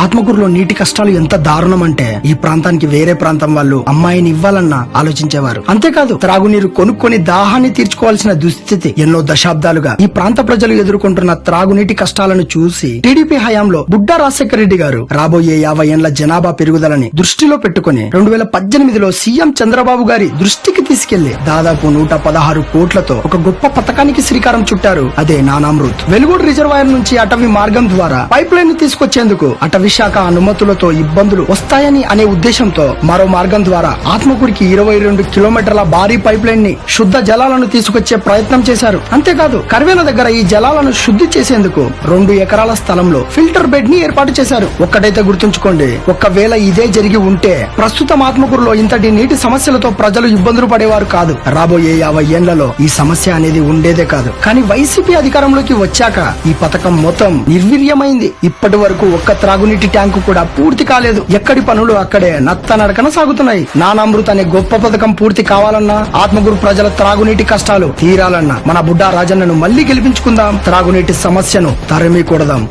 ఆత్మకూరులో నీటి కష్టాలు ఎంత దారుణం అంటే ఈ ప్రాంతానికి వేరే ప్రాంతం వాళ్ళు అమ్మాయిని ఇవ్వాలన్న ఆలోచించేవారు. అంతేకాదు త్రాగునీరు కొనుక్కొని దాహాన్ని తీర్చుకోవాల్సిన దుస్థితి ఎన్నో దశాబ్దాలుగా ఈ ప్రాంత ప్రజలు ఎదుర్కొంటున్న త్రాగునీటి కష్టాలను చూసి టీడీపీ హయాంలో బుడ్డా రాజశేఖర రెడ్డి గారు రాబోయే యాభై ఏండ్ల జనాభా పెరుగుదలని దృష్టిలో పెట్టుకుని రెండు వేల పద్దెనిమిదిలో సీఎం చంద్రబాబు గారి దృష్టికి తీసుకెళ్ళి దాదాపు నూట పదహారు కోట్లతో ఒక గొప్ప పథకానికి శ్రీకారం చుట్టారు అదే నానామృత్. వెలుగుడు రిజర్వాయర్ నుంచి అటవీ మార్గం ద్వారా పైప్ లైన్ తీసుకొచ్చేందుకు అటవీ శాఖ అనుమతులతో ఇబ్బందులు వస్తాయని అనే ఉద్దేశంతో మరో మార్గం ద్వారా ఆత్మకూరికి ఇరవై రెండు కిలోమీటర్ల భారీ పైప్ లైన్ని శుద్ధ జలాలను తీసుకొచ్చే ప్రయత్నం చేశారు. అంతేకాదు కర్వేల దగ్గర ఈ జలాలను శుద్ధి చేసేందుకు రెండు ఎకరాల స్థలంలో ఫిల్టర్ బెడ్ని ఏర్పాటు చేశారు. ఒక్కటైతే గుర్తుంచుకోండి ఒకవేళ ఇదే జరిగి ఉంటే ప్రస్తుతం ఆత్మకూరులో ఇంతటి నీటి సమస్యలతో ప్రజలు ఇబ్బందులు పడేవారు కాదు. రాబోయే యాభై ఏళ్ళలో ఈ సమస్య అనేది ఉండేదే కాదు. కానీ వైసీపీ అధికారంలోకి వచ్చాక ఈ పథకం మొత్తం నిర్వీర్యమైంది. ఇప్పటి వరకు ఒక్క త్రాగునీటి ట్యాంకు కూడా పూర్తి కాలేదు. ఎక్కడి పనులు అక్కడే నత్త నడకన సాగుతున్నాయి. నానామృత్ అనే గొప్ప పథకం పూర్తి కావాలన్నా ఆత్మగురు ప్రజల త్రాగునీటి కష్టాలు తీరాలన్నా మన బుడ్డా రాజన్నను మళ్ళీ గెలిపించుకుందాం. త్రాగునీటి సమస్యను తరిమి కొడదాం